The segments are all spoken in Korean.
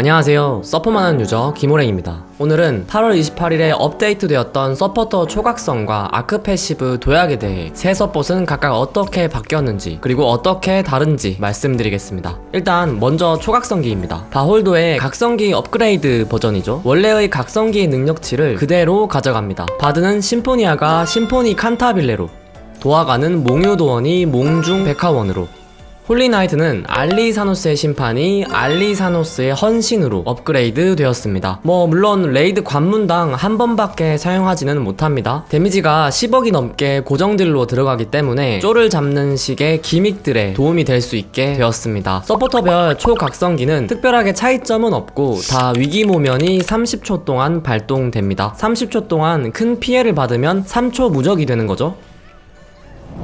안녕하세요. 서퍼만한 유저 김호랭입니다. 오늘은 8월 28일에 업데이트 되었던 서포터 초각성과 아크 패시브 도약에 대해 새 서폿은 각각 어떻게 바뀌었는지 그리고 어떻게 다른지 말씀드리겠습니다. 일단 먼저 초각성기입니다. 바홀도의 각성기 업그레이드 버전이죠. 원래의 각성기 능력치를 그대로 가져갑니다. 바드는 심포니아가 심포니 칸타빌레로 도화가는 몽유도원이 몽중 백화원으로 홀리나이트는 알리사노스의 심판이 알리사노스의 헌신으로 업그레이드 되었습니다. 뭐 물론 레이드 관문당 한 번밖에 사용하지는 못합니다. 데미지가 10억이 넘게 고정딜로 들어가기 때문에 쪼를 잡는 식의 기믹들에 도움이 될 수 있게 되었습니다. 서포터별 초각성기는 특별하게 차이점은 없고 다 위기 모면이 30초 동안 발동됩니다. 30초 동안 큰 피해를 받으면 3초 무적이 되는 거죠.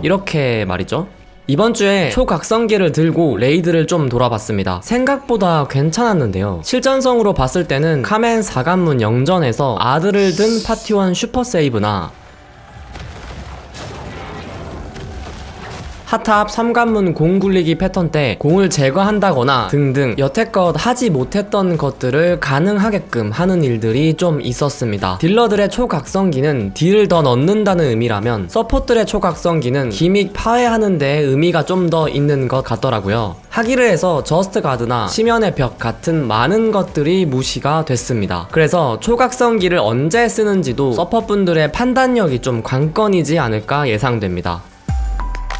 이렇게 말이죠. 이번 주에 초각성기를 들고 레이드를 좀 돌아봤습니다. 생각보다 괜찮았는데요. 실전성으로 봤을 때는 카멘 4관문 영전에서 아들을 든 파티원 슈퍼세이브나 핫탑 3관문 공 굴리기 패턴 때 공을 제거한다거나 등등 여태껏 하지 못했던 것들을 가능하게끔 하는 일들이 좀 있었습니다. 딜러들의 초각성기는 딜을 더 넣는다는 의미라면 서포트의 초각성기는 기믹 파괴하는 데 의미가 좀 더 있는 것 같더라고요. 하기를 해서 저스트 가드나 심연의 벽 같은 많은 것들이 무시가 됐습니다. 그래서 초각성기를 언제 쓰는지도 서퍼분들의 판단력이 좀 관건이지 않을까 예상됩니다.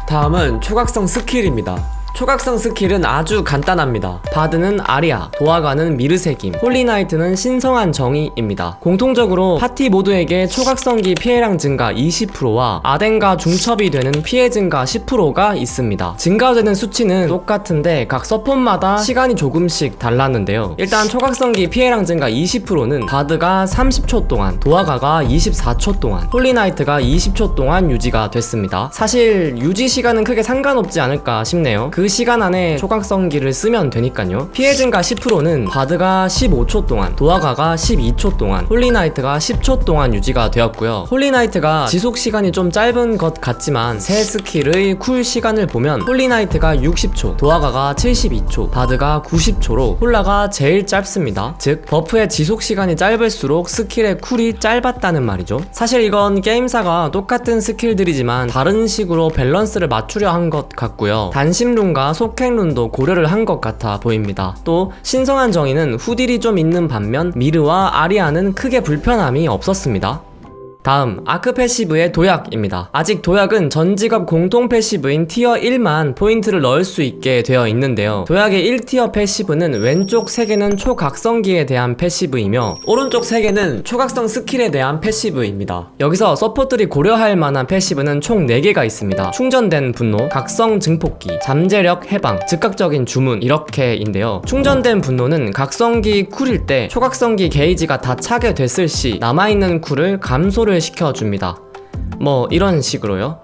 다음은 초각성 스킬입니다. 초각성 스킬은 아주 간단합니다. 바드는 아리아, 도화가는 미르세김, 홀리나이트는 신성한 정의입니다. 공통적으로 파티 모두에게 초각성기 피해량 증가 20%와 아덴과 중첩이 되는 피해 증가 10%가 있습니다. 증가되는 수치는 똑같은데 각 서폿마다 시간이 조금씩 달랐는데요. 일단 초각성기 피해량 증가 20%는 바드가 30초 동안, 도화가가 24초 동안, 홀리나이트가 20초 동안 유지가 됐습니다. 사실 유지 시간은 크게 상관없지 않을까 싶네요. 그 시간 안에 초각성기를 쓰면 되니까요. 피해 증가 10%는 바드가 15초 동안, 도화가가 12초 동안, 홀리나이트가 10초 동안 유지가 되었고요. 홀리나이트가 지속 시간이 좀 짧은 것 같지만 새 스킬의 쿨 시간을 보면 홀리나이트가 60초, 도화가가 72초, 바드가 90초로 홀라가 제일 짧습니다. 즉 버프의 지속 시간이 짧을수록 스킬의 쿨이 짧았다는 말이죠. 사실 이건 게임사가 똑같은 스킬들이지만 다른 식으로 밸런스를 맞추려 한 것 같고요. 단심 룬과 속행룬도 고려를 한 것 같아 보입니다. 또 신성한 정의는 후딜이 좀 있는 반면 미르와 아리아는 크게 불편함이 없었습니다. 다음 아크 패시브의 도약입니다. 아직 도약은 전 직업 공통 패시브인 티어 1만 포인트를 넣을 수 있게 되어 있는데요. 도약의 1티어 패시브는 왼쪽 3개는 초각성기에 대한 패시브이며 오른쪽 3개는 초각성 스킬에 대한 패시브입니다. 여기서 서포트들이 고려할 만한 패시브는 총 4개가 있습니다. 충전된 분노, 각성 증폭기, 잠재력 해방, 즉각적인 주문 이렇게인데요. 충전된 분노는 각성기 쿨일 때 초각성기 게이지가 다 차게 됐을 시 남아있는 쿨을 감소를 시켜줍니다. 뭐 이런 식으로요.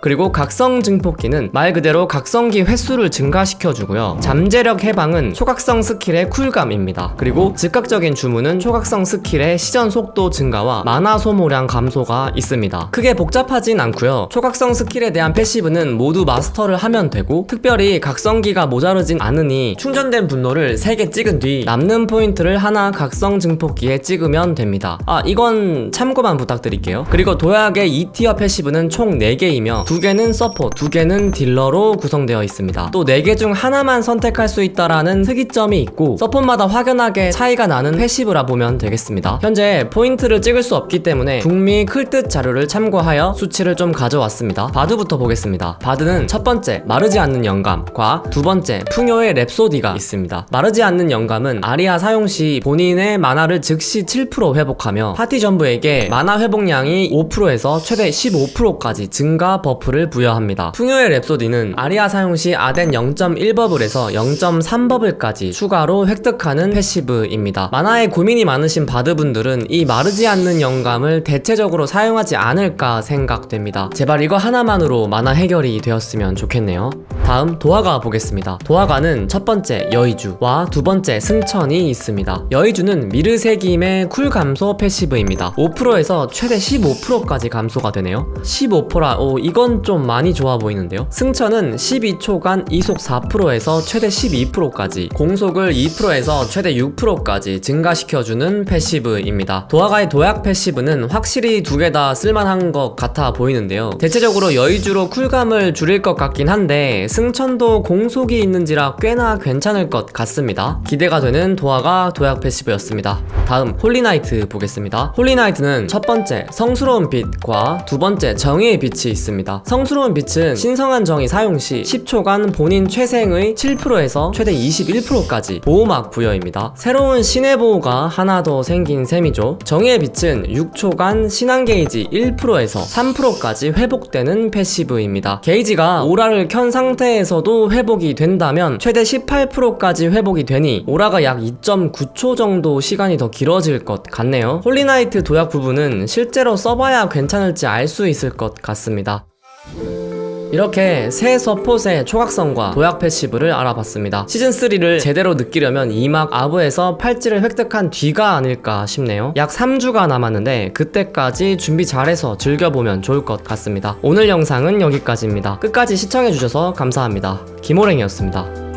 그리고 각성 증폭기는 말 그대로 각성기 횟수를 증가시켜주고요. 잠재력 해방은 초각성 스킬의 쿨감입니다. 그리고 즉각적인 주문은 초각성 스킬의 시전 속도 증가와 마나 소모량 감소가 있습니다. 크게 복잡하진 않고요. 초각성 스킬에 대한 패시브는 모두 마스터를 하면 되고 특별히 각성기가 모자르진 않으니 충전된 분노를 3개 찍은 뒤 남는 포인트를 하나 각성 증폭기에 찍으면 됩니다. 아 이건 참고만 부탁드릴게요. 그리고 도약의 2티어 패시브는 총 4개이며 두 개는 서포, 두 개는 딜러로 구성되어 있습니다. 또 네 개 중 하나만 선택할 수 있다라는 특이점이 있고 서폿마다 확연하게 차이가 나는 패시브라 보면 되겠습니다. 현재 포인트를 찍을 수 없기 때문에 북미 클뜻 자료를 참고하여 수치를 좀 가져왔습니다. 바드부터 보겠습니다. 바드는 첫 번째 마르지 않는 영감과 두 번째 풍요의 랩소디가 있습니다. 마르지 않는 영감은 아리아 사용 시 본인의 만화를 즉시 7% 회복하며 파티 전부에게 만화 회복량이 5%에서 최대 15%까지 증가 버프 를 부여합니다. 풍요의 랩소디는 아리아 사용 시 아덴 0.1버블에서 0.3버블까지 추가로 획득하는 패시브입니다. 만화에 고민이 많으신 바드분들은 이 마르지 않는 영감을 대체적으로 사용하지 않을까 생각됩니다. 제발 이거 하나만으로 만화 해결이 되었으면 좋겠네요. 다음 도화가 보겠습니다. 도화가는 첫 번째 여의주와 두 번째 승천이 있습니다. 여의주는 미르세김의 쿨 감소 패시브입니다. 5%에서 최대 15%까지 감소가 되네요. 15%라, 오, 이건 좀 많이 좋아 보이는데요. 승천은 12초간 이속 4%에서 최대 12%까지, 공속을 2%에서 최대 6%까지 증가시켜주는 패시브입니다. 도화가의 도약 패시브는 확실히 두 개 다 쓸만한 것 같아 보이는데요. 대체적으로 여의주로 쿨감을 줄일 것 같긴 한데 승천도 공속이 있는지라 꽤나 괜찮을 것 같습니다. 기대가 되는 도화가 도약 패시브였습니다. 다음 홀리나이트 보겠습니다. 홀리나이트는 첫 번째 성스러운 빛과 두 번째 정의의 빛이 있습니다. 성스러운 빛은 신성한 정의 사용 시 10초간 본인 최생의 7%에서 최대 21%까지 보호막 부여입니다. 새로운 신의 보호가 하나 더 생긴 셈이죠. 정의의 빛은 6초간 신앙 게이지 1%에서 3%까지 회복되는 패시브입니다. 게이지가 오라를 켠 상태에서도 회복이 된다면 최대 18%까지 회복이 되니 오라가 약 2.9초 정도 시간이 더 길어질 것 같네요. 홀리나이트 도약 부분은 실제로 써봐야 괜찮을지 알 수 있을 것 같습니다. 이렇게 새 서폿의 초각성과 도약 패시브를 알아봤습니다. 시즌3를 제대로 느끼려면 2막 아브에서 팔찌를 획득한 뒤가 아닐까 싶네요. 약 3주가 남았는데 그때까지 준비 잘해서 즐겨보면 좋을 것 같습니다. 오늘 영상은 여기까지입니다. 끝까지 시청해주셔서 감사합니다. 김호랭이었습니다.